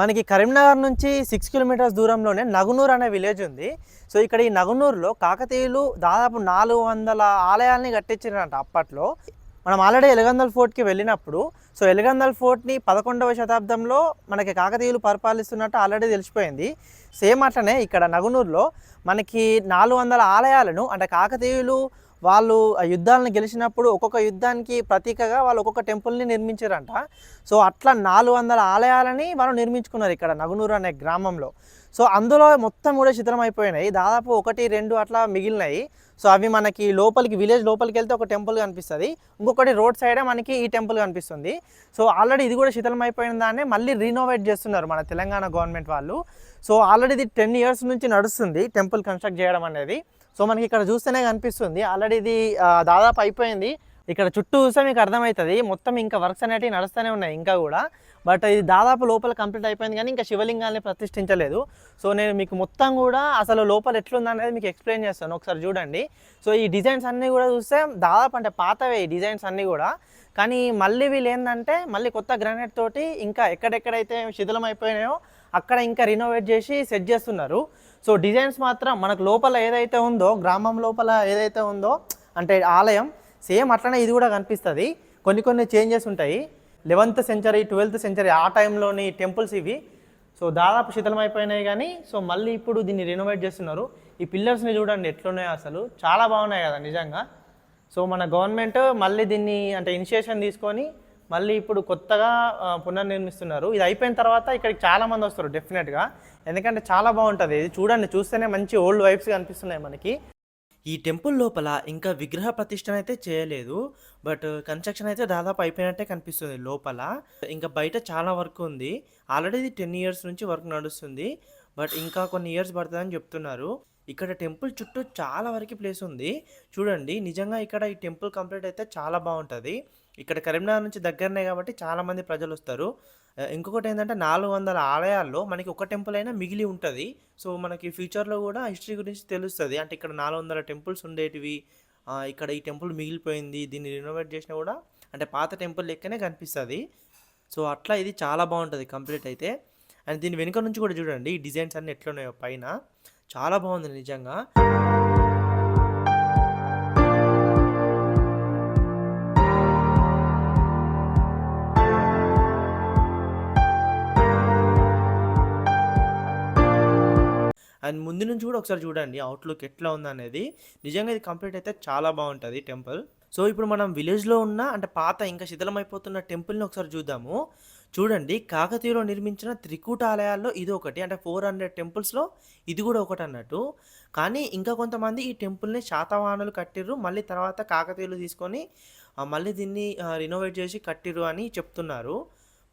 మనకి కరీంనగర్ నుంచి six kilometres దూరంలోనే నగునూర్ అనే విలేజ్ ఉంది. సో ఇక్కడ ఈ నగునూరులో కాకతీయులు దాదాపు నాలుగు వందల ఆలయాల్ని కట్టించారంట అప్పట్లో. మనం ఆల్రెడీ ఎలగందల్ ఫోర్ట్కి వెళ్ళినప్పుడు సో ఎలగందల్ ఫోర్ట్ని పదకొండవ శతాబ్దంలో మనకి కాకతీయులు పరిపాలిస్తున్నట్టు ఆల్రెడీ తెలిసిపోయింది. సేమ్ అట్లనే ఇక్కడ నగునూరులో మనకి నాలుగు వందల ఆలయాలను అంటే కాకతీయులు వాళ్ళు ఆ యుద్ధాలను గెలిచినప్పుడు ఒక్కొక్క యుద్ధానికి ప్రతీకగా వాళ్ళు ఒక్కొక్క టెంపుల్ని నిర్మించారంట. సో అట్లా నాలుగు వందల ఆలయాలని వాళ్ళు నిర్మించుకున్నారు ఇక్కడ నగునూరు అనే గ్రామంలో. సో అందులో మొత్తం కూడా శిథిలం అయిపోయినాయి. దాదాపు ఒకటి రెండు అట్లా మిగిలినాయి. సో అవి మనకి లోపలికి విలేజ్ లోపలికి వెళ్తే ఒక టెంపుల్ కనిపిస్తుంది. ఇంకొకటి రోడ్ సైడే మనకి ఈ టెంపుల్ కనిపిస్తుంది. సో ఆల్రెడీ ఇది కూడా శిథిలం అయిపోయిన దాన్ని మళ్ళీ రీనోవేట్ చేస్తున్నారు మన తెలంగాణ గవర్నమెంట్ వాళ్ళు. సో ఆల్రెడీ ఇది టెన్ ఇయర్స్ నుంచి నడుస్తుంది టెంపుల్ కన్స్ట్రక్ట్ చేయడం అనేది. సో మనకి ఇక్కడ చూస్తేనే కనిపిస్తుంది. ఆల్రెడీ ఇది దాదాపు అయిపోయింది. ఇక్కడ చుట్టూ చూస్తే మీకు అర్థమవుతుంది. మొత్తం ఇంకా వర్క్స్ అనేటివి నడుస్తూనే ఉన్నాయి ఇంకా కూడా. బట్ ఇది దాదాపు లోపల కంప్లీట్ అయిపోయింది కానీ ఇంకా శివలింగాన్ని ప్రతిష్ఠించలేదు. సో నేను మీకు మొత్తం కూడా అసలు లోపల ఎట్లుంది అనేది మీకు ఎక్స్ప్లెయిన్ చేస్తాను. ఒకసారి చూడండి. సో ఈ డిజైన్స్ అన్నీ కూడా చూస్తే దాదాపు అంటే పాతవే ఈ డిజైన్స్ అన్నీ కూడా. కానీ మళ్ళీ వీళ్ళు ఏంటంటే మళ్ళీ కొత్త గ్రానైట్ తోటి ఇంకా ఎక్కడెక్కడైతే శిథిలం అయిపోయినాయో అక్కడ ఇంకా రినోవేట్ చేసి సెట్ చేస్తున్నారు. సో డిజైన్స్ మాత్రం మనకు లోపల ఏదైతే ఉందో గ్రామం లోపల ఏదైతే ఉందో అంటే ఆలయం సేమ్ అట్లనే ఇది కూడా కనిపిస్తుంది. కొన్ని కొన్ని చేంజెస్ ఉంటాయి. లెవెన్త్ సెంచరీ ట్వెల్త్ సెంచరీ ఆ టైంలోని టెంపుల్స్ ఇవి. సో దాదాపు శిథిలమైపోయినాయి అయిపోయినాయి కానీ సో మళ్ళీ ఇప్పుడు దీన్ని రెనోవేట్ చేస్తున్నారు. ఈ పిల్లర్స్ని చూడండి ఎట్లున్నాయో అసలు. చాలా బాగున్నాయి కదా నిజంగా. సో మన గవర్నమెంట్ మళ్ళీ దీన్ని అంటే ఇనిషియేషన్ తీసుకొని మళ్ళీ ఇప్పుడు కొత్తగా పునర్నిర్మిస్తున్నారు. ఇది అయిపోయిన తర్వాత ఇక్కడికి చాలామంది వస్తారు డెఫినెట్గా ఎందుకంటే చాలా బాగుంటుంది. ఇది చూడండి చూస్తేనే మంచి ఓల్డ్ వైబ్స్ కనిపిస్తున్నాయి మనకి. ఈ టెంపుల్ లోపల ఇంకా విగ్రహ ప్రతిష్టన అయితే చేయలేదు. బట్ కన్స్ట్రక్షన్ అయితే దాదాపు అయిపోయినట్టే కనిపిస్తుంది లోపల. ఇంకా బయట చాలా వర్క్ ఉంది. ఆల్రెడీ ఇది టెన్ ఇయర్స్ నుంచి వర్క్ నడుస్తుంది. బట్ ఇంకా కొన్ని ఇయర్స్ పడుతుందని చెప్తున్నారు. ఇక్కడ టెంపుల్ చుట్టూ చాలా వరకు ప్లేస్ ఉంది. చూడండి నిజంగా ఇక్కడ ఈ టెంపుల్ కంప్లీట్ అయితే చాలా బాగుంటుంది. ఇక్కడ కరీంనగర్ నుంచి దగ్గరనే కాబట్టి చాలామంది ప్రజలు వస్తారు. ఇంకొకటి ఏంటంటే నాలుగు వందల ఆలయాల్లో మనకి ఒక టెంపుల్ అయినా మిగిలి ఉంటుంది. సో మనకి ఫ్యూచర్లో కూడా హిస్టరీ గురించి తెలుస్తుంది. అంటే ఇక్కడ నాలుగు వందల టెంపుల్స్ ఉండేటివి. ఇక్కడ ఈ టెంపుల్ మిగిలిపోయింది. దీన్ని రినోవేట్ చేసినా కూడా అంటే పాత టెంపుల్ లెక్కనే కనిపిస్తుంది. సో అట్లా ఇది చాలా బాగుంటుంది కంప్లీట్ అయితే. అండ్ దీని వెనుక నుంచి కూడా చూడండి ఈ డిజైన్స్ అన్ని ఎట్లున్నాయో పైన. చాలా బాగుంది నిజంగా. అండ్ ముందు నుంచి కూడా ఒకసారి చూడండి అవుట్లుక్ ఎట్లా ఉందనేది. అనేది నిజంగా ఇది కంప్లీట్ అయితే చాలా బాగుంటుంది టెంపుల్. సో ఇప్పుడు మనం విలేజ్లో ఉన్న అంటే పాత ఇంకా శిథిలమైపోతున్న టెంపుల్ని ఒకసారి చూద్దాము. చూడండి కాకతీయులో నిర్మించిన త్రికూట ఆలయాల్లో ఇది ఒకటి. అంటే ఫోర్ హండ్రెడ్ టెంపుల్స్లో ఇది కూడా ఒకటి అన్నట్టు. కానీ ఇంకా కొంతమంది ఈ టెంపుల్ని శాతవాహనులు కట్టిర్రు. మళ్ళీ తర్వాత కాకతీయులు తీసుకొని మళ్ళీ దీన్ని రినోవేట్ చేసి కట్టిర్రు అని చెప్తున్నారు.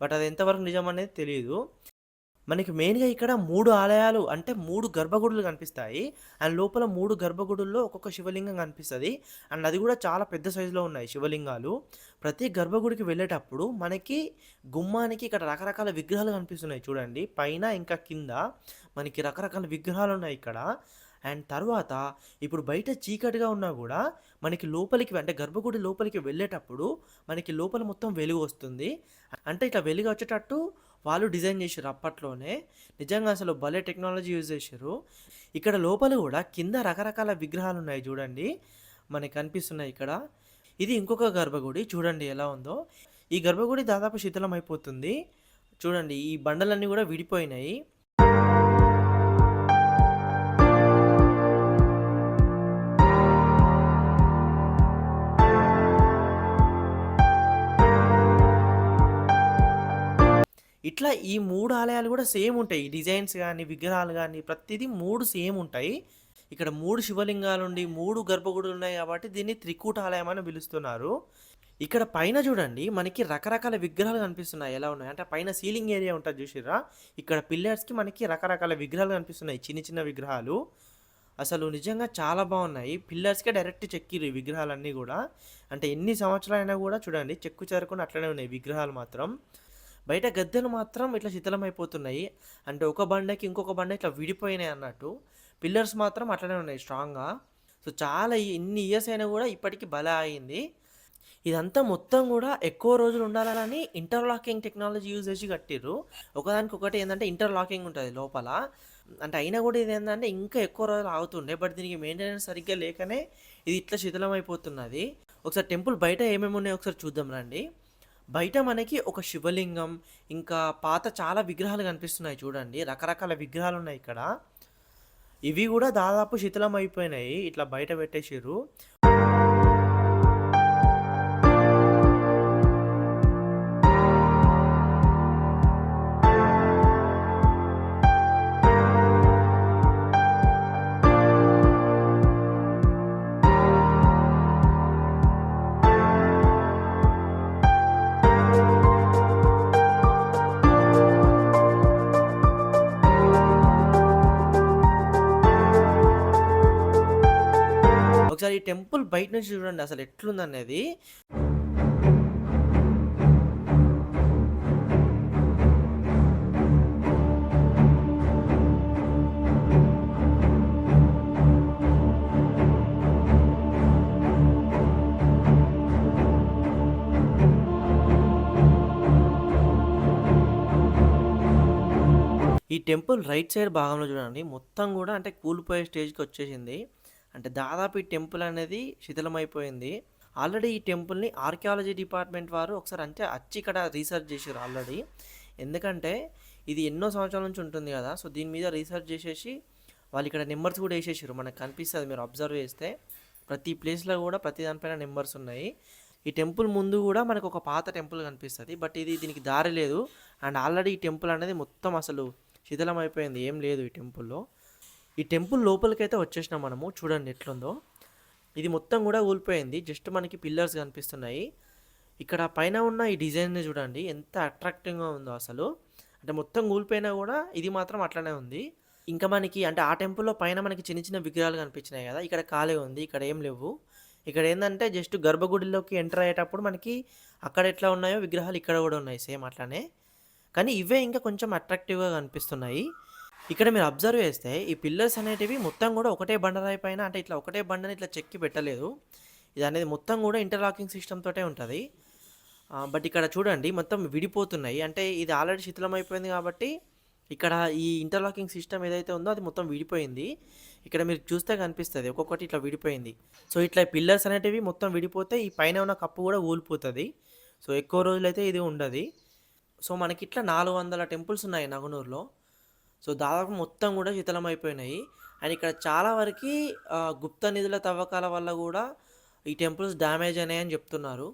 బట్ అది ఎంతవరకు నిజం అనేది తెలియదు మనకి మెయిన్గా ఇక్కడ మూడు ఆలయాలు అంటే మూడు గర్భగుడులు కనిపిస్తాయి. అండ్ లోపల మూడు గర్భగుడుల్లో ఒక్కొక్క శివలింగం కనిపిస్తుంది. అండ్ అది కూడా చాలా పెద్ద సైజులో ఉన్నాయి శివలింగాలు. ప్రతి గర్భగుడికి వెళ్ళేటప్పుడు మనకి గుమ్మానికి ఇక్కడ రకరకాల విగ్రహాలు కనిపిస్తున్నాయి చూడండి. పైన ఇంకా కింద మనకి రకరకాల విగ్రహాలు ఉన్నాయి ఇక్కడ. అండ్ తర్వాత ఇప్పుడు బయట చీకటిగా ఉన్నా కూడా మనకి లోపలికి అంటే గర్భగుడి లోపలికి వెళ్ళేటప్పుడు మనకి లోపల మొత్తం వెలుగు వస్తుంది. అంటే ఇట్లా వెలుగు వచ్చేటట్టు వాళ్ళు డిజైన్ చేశారు అప్పట్లోనే. నిజంగా అసలు భలే టెక్నాలజీ యూజ్ చేశారు. ఇక్కడ లోపల కూడా కింద రకరకాల విగ్రహాలు ఉన్నాయి చూడండి. మనకి కనిపిస్తున్నాయి ఇక్కడ. ఇది ఇంకొక గర్భగుడి. చూడండి ఎలా ఉందో. ఈ గర్భగుడి దాదాపు శిథిలం అయిపోతుంది చూడండి ఈ బండలన్నీ కూడా విడిపోయినాయి. ఇట్లా ఈ మూడు ఆలయాలు కూడా సేమ్ ఉంటాయి. ఈ డిజైన్స్ కానీ విగ్రహాలు కానీ ప్రతిదీ మూడు సేమ్ ఉంటాయి. ఇక్కడ మూడు శివలింగాలు ఉండి మూడు గర్భగుడులు ఉన్నాయి కాబట్టి దీన్ని త్రికూట ఆలయం అని పిలుస్తున్నారు. ఇక్కడ పైన చూడండి మనకి రకరకాల విగ్రహాలు కనిపిస్తున్నాయి. ఎలా ఉన్నాయి? అంటే పైన సీలింగ్ ఏరియా ఉంటుంది చూసిరా ఇక్కడ పిల్లర్స్కి మనకి రకరకాల విగ్రహాలు కనిపిస్తున్నాయి. చిన్న చిన్న విగ్రహాలు. అసలు నిజంగా చాలా బాగున్నాయి. పిల్లర్స్కే డైరెక్ట్ చెక్కిరు ఈ విగ్రహాలన్నీ కూడా. అంటే ఎన్ని సంవత్సరాలైనా కూడా చూడండి చెక్కు చేరుకుని అట్లనే ఉన్నాయి విగ్రహాలు మాత్రం. బయట గద్దెలు మాత్రం ఇట్లా శిథిలమైపోతున్నాయి అంటే ఒక బండకి ఇంకొక బండ ఇట్లా విడిపోయినాయి అన్నట్టు పిల్లర్స్ మాత్రం అట్లనే ఉన్నాయి స్ట్రాంగ్గా సో చాలా ఇన్ని ఇయర్స్ అయినా కూడా ఇప్పటికీ బల అయింది ఇదంతా మొత్తం కూడా ఎక్కువ రోజులు ఉండాలని ఇంటర్లాకింగ్ టెక్నాలజీ యూజ్ చేసి కట్టిర్రు. ఒకదానికొకటి ఏంటంటే ఇంటర్లాకింగ్ ఉంటుంది లోపల. అంటే అయినా కూడా ఇది ఏంటంటే ఇంకా ఎక్కువ రోజులు ఆగుతుండే. బట్ దీనికి మెయింటెనెన్స్ సరిగ్గా లేకనే ఇది ఇట్లా శిథిలమైపోతున్నది. ఒకసారి టెంపుల్ బయట ఏమేమి ఉన్నాయో ఒకసారి చూద్దాం రండి. బయట మనకి ఒక శివలింగం, ఇంకా పాత చాలా విగ్రహాలు కనిపిస్తున్నాయి చూడండి. రకరకాల విగ్రహాలు ఉన్నాయి ఇక్కడ. ఇవి కూడా దాదాపు శిథిలం అయిపోయినాయి ఇట్లా బయట పెట్టేసిర్రు. ఈ టెంపుల్ బయట నుంచి చూడండి అసలు ఎట్లుందనేది. ఈ టెంపుల్ రైట్ సైడ్ భాగంలో చూడండి మొత్తం కూడా అంటే కూలిపోయే స్టేజ్‌కి వచ్చేసింది. అంటే దాదాపు ఈ టెంపుల్ అనేది శిథిలమైపోయింది. ఆల్రెడీ ఈ టెంపుల్‌ని ఆర్కియాలజీ డిపార్ట్‌మెంట్ వారు ఒకసారి అంటే అచ్చి ఇక్కడ రీసెర్చ్ చేశారు ఆల్రెడీ. ఎందుకంటే ఇది ఎన్నో సంవత్సరాల నుంచి ఉంటుంది కదా సో దీని మీద రీసెర్చ్ చేసేసి వాళ్ళు ఇక్కడ నెంబర్స్ కూడా వేసేసారు మనకు కనిపిస్తుంది మీరు అబ్జర్వ్ చేస్తే. ప్రతి ప్లేస్‌లో కూడా ప్రతి దానిపైన నెంబర్స్ ఉన్నాయి. ఈ టెంపుల్ ముందు కూడా మనకు ఒక పాత టెంపుల్ కనిపిస్తుంది బట్ ఇది దీనికి దారి లేదు. అండ్ ఆల్రెడీ ఈ టెంపుల్ అనేది మొత్తం అసలు శిథిలమైపోయింది. ఏం లేదు ఈ టెంపుల్‌లో. ఈ టెంపుల్ లోపలికైతే వచ్చేసినాం మనము. చూడండి ఎట్లుందో. ఇది మొత్తం కూడా కూలిపోయింది. జస్ట్ మనకి పిల్లర్స్ కనిపిస్తున్నాయి. ఇక్కడ పైన ఉన్న ఈ డిజైన్‌ని చూడండి ఎంత అట్రాక్టివ్‌గా ఉందో అసలు. అంటే మొత్తం కూలిపోయినా కూడా ఇది మాత్రం అట్లనే ఉంది. ఇంకా మనకి అంటే ఆ టెంపుల్‌లో పైన మనకి చిన్న చిన్న విగ్రహాలు కనిపించినాయి కదా ఇక్కడ ఖాళీగా ఉంది. ఇక్కడ ఏం లేవు. ఇక్కడ ఏంటంటే జస్ట్ గర్భగుడిలోకి ఎంటర్ అయ్యేటప్పుడు మనకి అక్కడ ఎట్లా ఉన్నాయో విగ్రహాలు ఇక్కడ కూడా ఉన్నాయి సేమ్ అట్లనే. కానీ ఇవే ఇంకా కొంచెం అట్రాక్టివ్‌గా కనిపిస్తున్నాయి. ఇక్కడ మీరు అబ్జర్వ్ చేస్తే ఈ పిల్లర్స్ అనేటివి మొత్తం కూడా ఒకటే బండరాయి పైన అంటే ఇట్లా ఒకటే బండని ఇట్లా చెక్కి పెట్టలేదు. ఇది అనేది మొత్తం కూడా ఇంటర్లాకింగ్ సిస్టమ్ తోటే ఉంటుంది బట్ ఇక్కడ చూడండి మొత్తం విడిపోతున్నాయి. అంటే ఇది ఆల్రెడీ శిథిలమైపోయింది కాబట్టి ఇక్కడ ఈ ఇంటర్లాకింగ్ సిస్టమ్ ఏదైతే ఉందో అది మొత్తం విడిపోయింది. ఇక్కడ మీరు చూస్తే కనిపిస్తుంది ఒక్కొక్కటి ఇట్లా విడిపోయింది. సో ఇట్లా పిల్లర్స్ అనేటివి మొత్తం విడిపోతే ఈ పైన ఉన్న కప్పు కూడా ఊలిపోతుంది సో ఎక్కువ రోజులైతే ఇది ఉండదు సో మనకి ఇట్లా నాలుగు వందల టెంపుల్స్ ఉన్నాయి నగనూరులో సో దాదాపు మొత్తం కూడా శిథిలమైపోయినాయి. అండ్ ఇక్కడ చాలా వరకి గుప్త నిధుల తవ్వకాల వల్ల కూడా ఈ టెంపుల్స్ డ్యామేజ్ అయినాయని చెప్తున్నారు.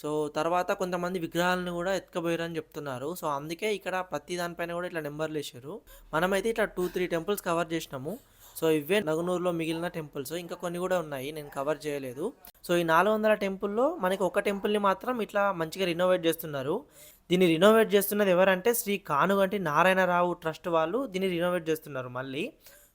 సో తర్వాత కొంతమంది విగ్రహాలను కూడా ఎత్తుకపోయారని చెప్తున్నారు. సో అందుకే ఇక్కడ ప్రతి దానిపైన కూడా ఇట్లా నెంబర్లు వేసారు మనమైతే ఇట్లా 2, 3 టెంపుల్స్ కవర్ చేసినాము. సో ఇవే నగనూరులో మిగిలిన టెంపుల్స్. ఇంకా కొన్ని కూడా ఉన్నాయి. నేను కవర్ చేయలేదు. సో ఈ 400 టెంపుల్‌లో మనకి ఒక టెంపుల్‌ని మాత్రం ఇట్లా మంచిగా రినోవేట్ చేస్తున్నారు. దీన్ని రినోవేట్ చేస్తున్నది ఎవరంటే శ్రీ కానుగంటి నారాయణరావు ట్రస్ట్ వాళ్ళు దీన్ని రినోవేట్ చేస్తున్నారు మళ్ళీ.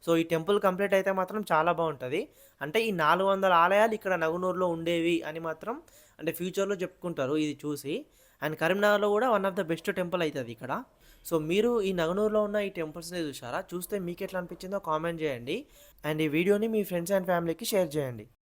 సో ఈ టెంపుల్ కంప్లీట్ అయితే మాత్రం చాలా బాగుంటుంది అంటే ఈ 400 ఆలయాలు ఇక్కడ నగునూరులో ఉండేవి అని మాత్రం అంటే ఫ్యూచర్‌లో చెప్పుకుంటారు ఇది చూసి. అండ్ కరీంనగర్‌లో కూడా one of the best temple అవుతుంది ఇక్కడ. సో మీరు ఈ నగనూరులో ఉన్న ఈ టెంపుల్స్‌ని చూసారా? చూస్తే మీకు ఎట్లా అనిపించిందో కామెంట్ చేయండి. అండ్ ఈ వీడియోని మీ ఫ్రెండ్స్ అండ్ ఫ్యామిలీకి షేర్ చేయండి.